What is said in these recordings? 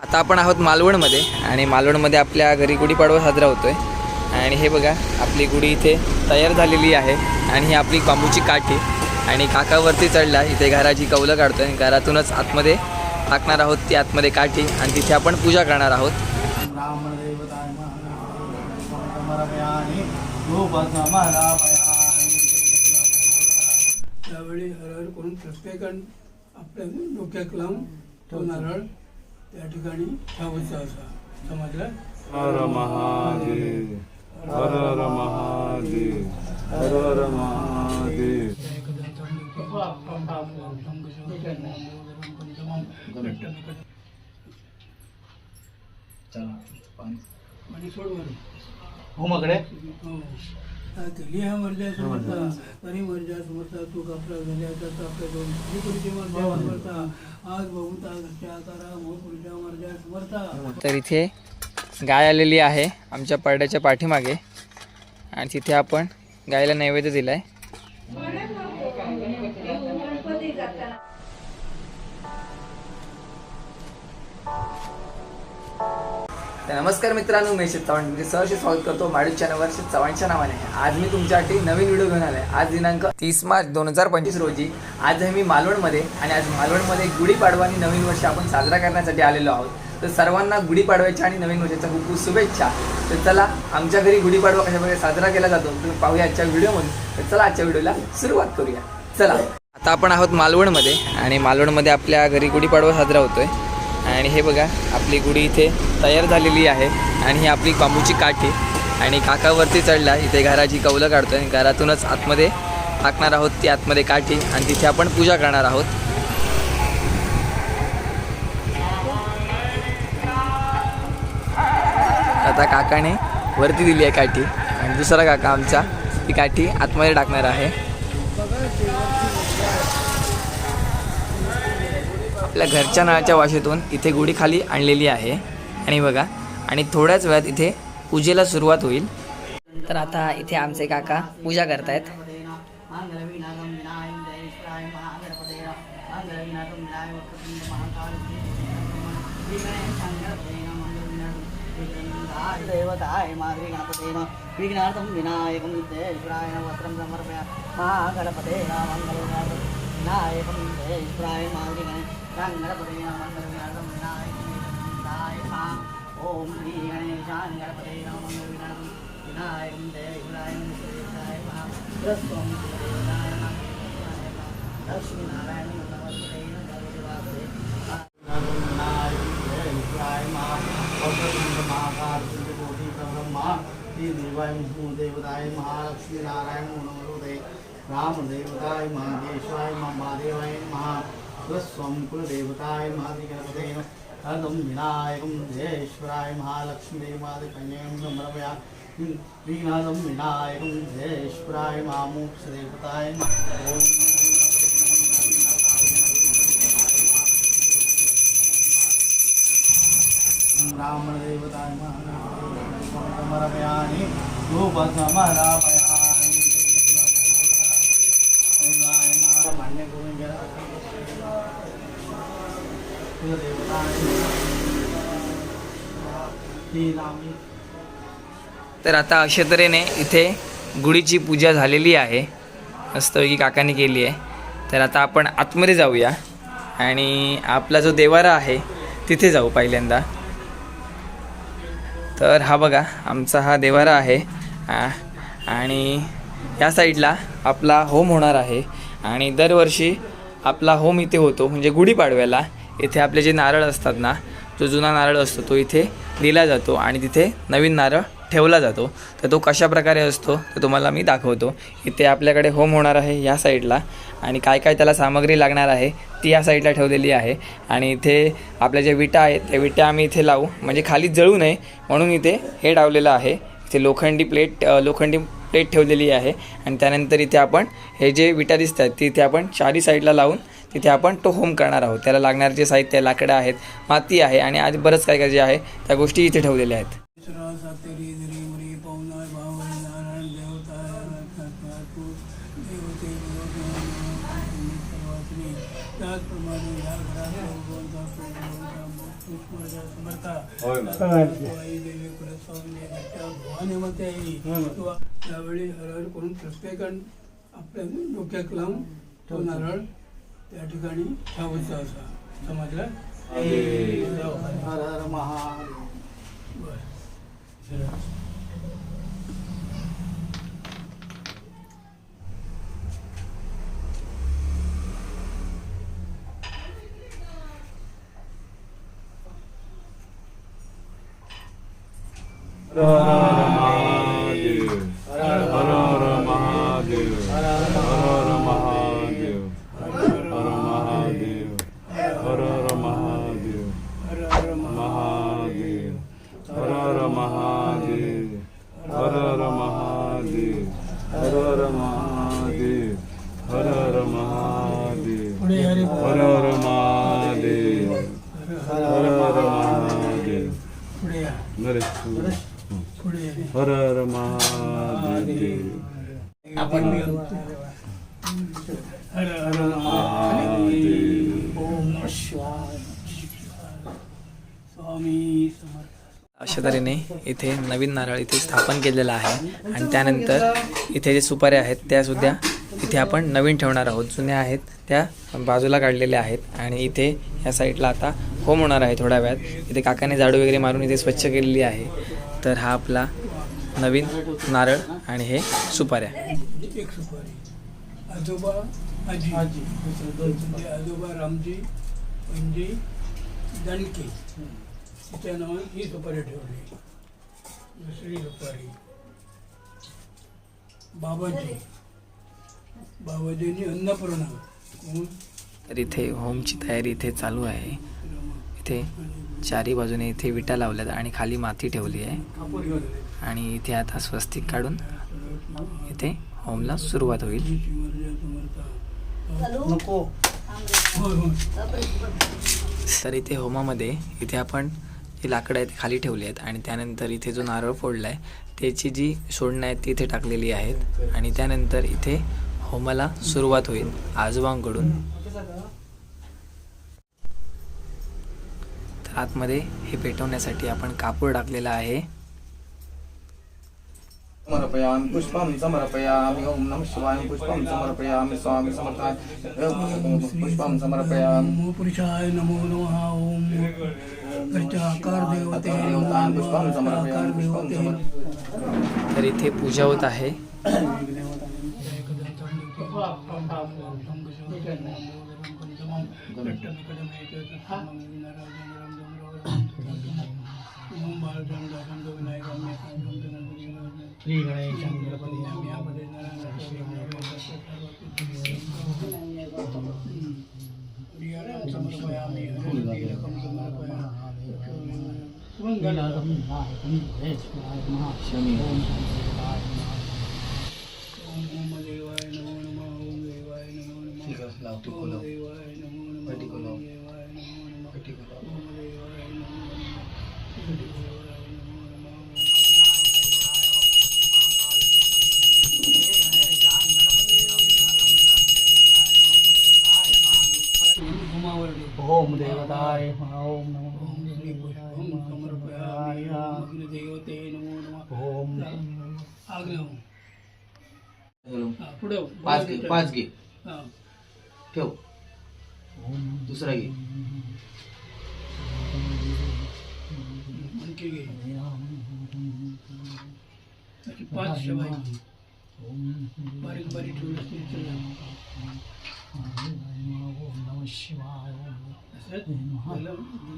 आता आपण आहोत मालवणमध्ये आणि मालवणमध्ये आपल्या घरी गुढीपाडवा साजरा होतोय. आणि हे बघा आपली गुढी इथे तयार झालेली आहे. आणि ही आपली बांबूची काठी. आणि काकावरती चढला इथे घराची कौलं काढतोय. घरातूनच आतमध्ये टाकणार आहोत ती आतमध्ये काठी. आणि तिथे आपण पूजा करणार आहोत. त्यावेळी हरळ करून प्रत्येकान आपल्या डोक्यात लावून तो नारळ त्या ठिकाणी ठेवायचा असा समजलं हर महादेव हर हर महादेव हर हर महादेव आणि सोड मारू. होमाकडे हो. लिहा समर्था. तरी मर्जा समर्था तू आपला झाल्या त्याचा आपल्या दोन श्रीपुरीची मर्जा समर्था. आज बहुता घरच्या आकारा मोहपुरीच्या मर्जा समर्था. तर इथे गाय आलेली आहे आमच्या परड्याच्या पाठीमागे. आणि तिथे आपण गायला नैवेद्य दिला आहे तर नमस्कार मित्रांनो मी शेत चव्हाण. तुमचे सहर्ष स्वागत करतो माडू चॅनलवर. चव्हाणच्या नावाने. आज मी तुमच्यासाठी नवीन व्हिडिओ घेऊन आलाय. आज दिनांक तीस मार्च दोन हजार पंचवीस रोजी. आज आहे मी मालवणमध्ये आणि आज मालवणमध्ये गुढीपाडवा आणि नवीन वर्ष आपण साजरा करण्यासाठी आलेलो आहोत. तर सर्वांना गुढीपाडव्याच्या आणि नवीन वर्षाच्या खूप खूप शुभेच्छा. तर चला आमच्या घरी गुढीपाडवा कशाप्रकारे साजरा केला जातो तुम्ही पाहूया आजच्या व्हिडिओमधून. तर चला आजच्या व्हिडिओला सुरुवात करूया. चला. आता आपण आहोत मालवणमध्ये आणि मालवणमध्ये आपल्या घरी गुढीपाडवा साजरा होतोय. आणि हे बघा आपली गुढी इथे तयार झालेली आहे. आणि ही आपली बांबूची काठी आणि काकावरती चढला इथे घराची कौलं काढतो आणि घरातूनच आतमध्ये टाकणार आहोत ती आतमध्ये काठी आणि तिथे आपण पूजा करणार आहोत. आता काकाने वरती दिली आहे काठी आणि दुसरा काका आमचा ती काठी आतमध्ये टाकणार आहे. आपल्या घरच्या नळाच्या वाशेतून इथे गुढी खाली आणलेली आहे. आणि बघा आणि थोड्याच वेळात इथे पूजेला सुरुवात होईल. तर आता इथे आमचे काका पूजा करतायत. देवताय माधवी गणपतेन विघ्नार्थं विनायकं देश्वराय वस्त्रं समर्पया महागणपते मङ्गलविनाथं विनायकं देश्वराय माधवी गणपतेन मङ्गलविनाथं विनायकं ॐ श्री गणेशाय गणपतेन मङ्गलविनाथं विनायकं देश्वराय देशाय महास्वं लक्ष्मीनारायणं नमस्ते देवताय महालक्ष्मी नारायण मनोहरोदय राम देवताय महादेशाय महादेवाय महास्वं कुलदेवताय महादिगणपते हरदं विनायकं जयेश्वराय महालक्ष्मी देवादिकन्यां समर्पया विघ्नादं विनायकं जयेश्वराय मामोक्षदेवताय ॐ ब्राह्मणदेवताय समर्पयामि धूपसमर्पयामि तर आता अशा तऱ्हेने इथे गुढीची पूजा झालेली आहे. मस्तपैकी काकाने केली आहे. तर आता आपण आतमध्ये जाऊया. आणि आपला जो देवारा आहे तिथे जाऊ पहिल्यांदा. तर हा बघा आमचा हा देवारा आहे. आणि या साईडला आपला होम होणार आहे. आणि दरवर्षी आपला होम इथे होतो म्हणजे गुढीपाडव्याला. इथे आपले जे नारळ असतात ना जो जुना नारळ असतो तो इथे दिला जातो आणि तिथे नवीन नारळ ठेवला जातो. तर तो कशा प्रकारे असतो तर तुम्हाला मी दाखवतो. इथे आपल्याकडे होम होणार आहे या साईडला आणि काय काय त्याला सामग्री लागणार आहे ती या साईडला ठेवलेली आहे. आणि इथे आपल्या ज्या विटा आहेत त्या विटा आम्ही इथे लावू म्हणजे खाली जळू नये म्हणून इथे हे डावलेलं आहे. इथे लोखंडी प्लेट लोखंडी प्लेट ठेवलेली आहे. आणि त्यानंतर इथे आपण हे जे विटा दिसतात तिथे आपण चारी साईडला लावून तिथे आपण तो होम करणार आहोत. त्याला लागणारे जे साहित्य लाकडं आहेत माती आहे आणि आज बरंच काय काय जे आहे त्या गोष्टी इथे ठेवलेल्या आहेत. त्यावेळी हरहर करून प्रत्येकान आपल्या डोक्यात लावून तो नारळ त्या ठिकाणी ठेवायचा असा समजलं? हर हर महादेव. बरं. हर महादेव नरेश हर हर महादेव आपण हर हर महादेव ओम स्वामी समर्थ अशा तऱ्हेने इथे नवीन नारळ इथे स्थापन केलेला आहे. आणि त्यानंतर इथे जे सुपाऱ्या आहेत त्या सुद्धा इथे आपण नवीन ठेवणार आहोत. जुन्या आहेत त्या बाजूला काढलेल्या आहेत. आणि इथे या साईडला आता होम होणार आहे थोड्या वेळात. इथे काकाने झाडू वगैरे मारून इथे स्वच्छ केलेली आहे. तर हा आपला नवीन नारळ आणि हे सुपाऱ्या. सुपारी आजोबा आजी आजोबा रामजी म्हणजे दणके तिच्या नावाने ही सुपारी ठेवली दुसरी सुपारी बाबाजी बाबाजींनी अन्नपूर्णा तर इथे होमची तयारी इथे चालू आहे. इथे चारी बाजूने इथे विटा लावल्यात आणि खाली माती ठेवली आहे. आणि इथे आता स्वस्तिक काढून इथे होमला सुरुवात होईल. तर इथे होमामध्ये इथे आपण जी लाकडं आहेत ती खाली ठेवली आहेत आणि त्यानंतर इथे जो नारळ फोडला आहे त्याची जी सोडणं आहेत ती इथे टाकलेली आहेत. आणि त्यानंतर इथे होमाला सुरुवात होईल आजोबांकडून आतमध्ये हे पेटवण्यासाठी आपण कापूर टाकलेला आहे. समर्पयामि पुष्पं समर्पयामि ओम नमः शिवाय पुष्पं समर्पयामि स्वामी समर्थाय पुष्पं समर्पयामि। नमो पुरुषाय नमो नमः ओम। आकार देवते देवतान् पुष्पं समर्पयामि आकार पुष्पं देवते। समर्पयामि। तर इथे पूजा होत आहे. ओम बालचंद असंत विनायक श्री गणेश गणपति नम्यापति नारायण समर्पयामि तीलकं समर्पयामि मङ्गलारं नायकं जय शिवाय महा पाच घे. ठेव. दुसरा घे. पाच शिवाय बारीक बारीक ठेवलं शिवाय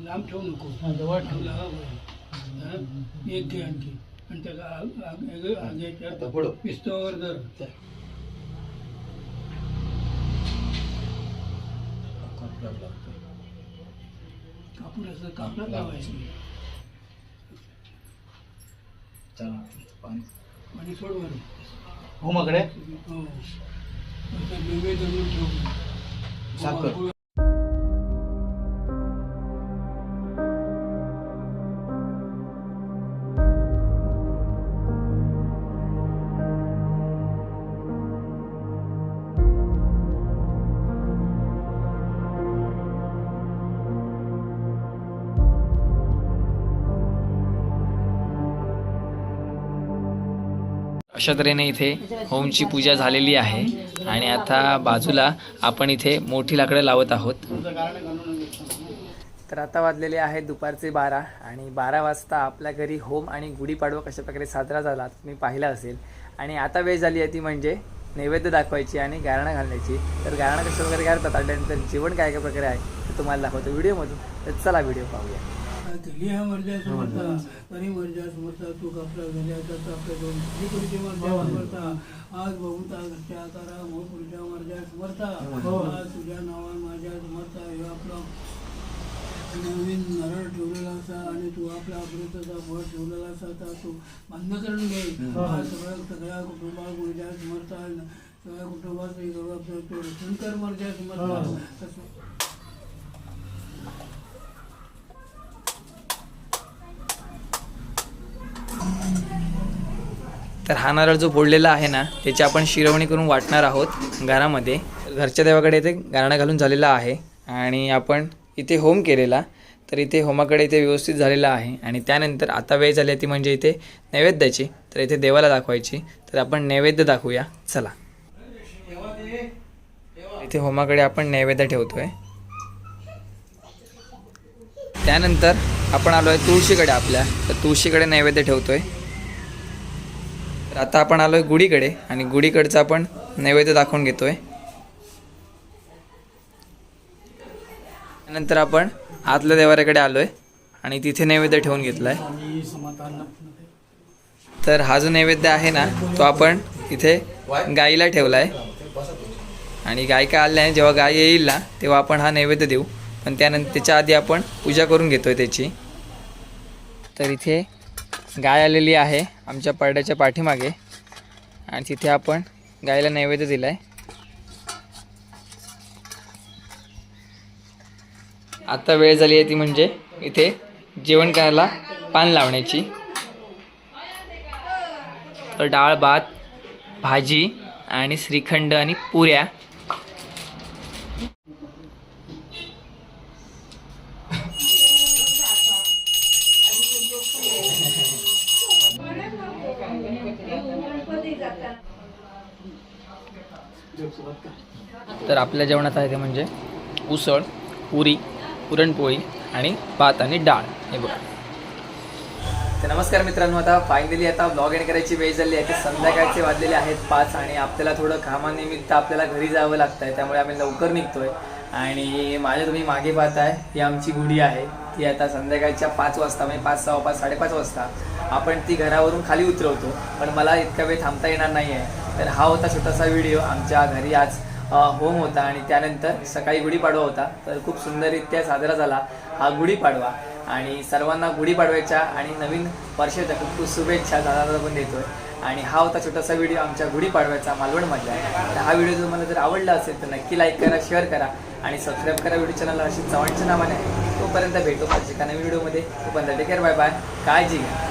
लांब ठेवू नको. जवळ ठेवला एक घे आणखी. आणि त्याला आग्याच्या पिस्तोवर जर कापडात लागतो. कापडाचं कापडात लावायचं. हो मग हो. साखर. अशा तऱ्हेने इथे होमची पूजा झालेली आहे. आणि आता बाजूला आपण इथे मोठी लाकडं लावत आहोत. तर आता वाजलेले आहेत दुपारचे बारा आणि बारा वाजता आपल्या घरी होम आणि गुढीपाडवा कशा प्रकारे साजरा झाला तुम्ही पाहिला असेल. आणि आता वेळ झाली आहे ती म्हणजे नैवेद्य दाखवायची आणि गारणं घालण्याची. तर गारणं कशा प्रकारे घालतात आणि त्यानंतर जेवण काय काय प्रकारे आहे ते तुम्हाला दाखवतो व्हिडिओमधून. तर चला व्हिडिओ पाहूया. मर्जा समर्था तरी मर्जा समर्था तू तर आपल्या दोन श्रीकृती मर्जा समर्था आज बहुता घरच्या आकारा मोहपुरीच्या मर्जा समर्था आज तुझ्या नावा माझ्या समर्था हे आपला नवीन नारळ ठेवलेला असा आणि तू आपल्या अमृताचा भर ठेवलेला असा. तर तू बंद करून घे. सगळ्या सगळ्या कुटुंबात मर्जा समर्था सगळ्या कुटुंबाचं जबाबदार तू रक्षण कर मर्जा समर्था तर हा नारळ जो फोडलेला आहे ना त्याची आपण शिरवणी करून वाटणार आहोत घरामध्ये. घरच्या देवाकडे इथे गारणं घालून झालेला आहे आणि आपण इथे होम केलेला तर इथे होमाकडे इथे व्यवस्थित झालेला आहे. आणि त्यानंतर आता वेळ झाली आहे ती म्हणजे इथे नैवेद्याची तर इथे देवाला दाखवायची. तर आपण नैवेद्य दाखवूया. चला. इथे होमाकडे आपण नैवेद्य ठेवतोय. त्यानंतर आपण आलो आहे तुळशीकडे आपल्या. तर तुळशीकडे नैवेद्य ठेवतोय. तर आता आपण आलो आहे गुढीकडे आणि गुढीकडचं आपण नैवेद्य दाखवून घेतो आहे त्यानंतर आपण आतल्या देवाऱ्याकडे आलो आहे आणि तिथे नैवेद्य ठेवून घेतलाय. तर हा जो नैवेद्य आहे ना तो आपण इथे गाईला ठेवला आहे आणि गाय काय आल्या आहे जेव्हा गाय येईल ना तेव्हा आपण हा नैवेद्य देऊ. पण त्यानंतर त्याच्या आधी आपण पूजा करून घेतो आहे त्याची. तर इथे गाय आलेली आहे. आमच्या पडद्याच्या पाठीमागे. आणि तिथे आपण गायला नैवेद्य दिला आहे आता वेळ झाली आहे ती म्हणजे इथे जेवण करायला पान लावण्याची. तर डाळ भात भाजी आणि श्रीखंड आणि पुऱ्या आपल्या जेवणात आहे ते म्हणजे उसळ पुरी पुरणपोळी आणि भात आणि डाळ. हे बघा. तर नमस्कार मित्रांनो आता फायनली आता ब्लॉग एंड करायची वेळ झाली आहे. की संध्याकाळचे वाजलेले आहेत पाच आणि आपल्याला थोडं कामानिमित्त आपल्याला घरी जावं लागतं आहे त्यामुळे आम्ही लवकर निघतोय. आणि माझ्या तुम्ही मागे पाहताय ही आमची गुढी आहे. ती आता संध्याकाळच्या पाच वाजता म्हणजे पाच सहा पाच साडेपाच वाजता आपण ती घरावरून खाली उतरवतो. पण मला इतका वेळ थांबता येणार नाही आहे तर हा होता छोटासा व्हिडिओ. आमच्या घरी आज होम होता आणि त्यानंतर सकाळी गुढीपाडवा होता. तर खूप सुंदररित्या साजरा झाला हा गुढीपाडवा. आणि सर्वांना गुढीपाडव्याच्या आणि नवीन वर्षाच्या खूप खूप शुभेच्छा दादाला पण देतोय. आणि हा होता छोटासा व्हिडिओ आमच्या गुढीपाडव्याचा मालवणमधला. तर हा व्हिडिओ तुम्हाला जर आवडला असेल तर नक्की लाईक करा शेअर करा आणि सबस्क्राईब करा व्हिडिओ चॅनलला अशी चव्हाणच्या नावाने तोपर्यंत भेटू पुढच्या एका नवीन व्हिडिओमध्ये. तोपर्यंत टेक केअर बाय बाय काळजी घ्या.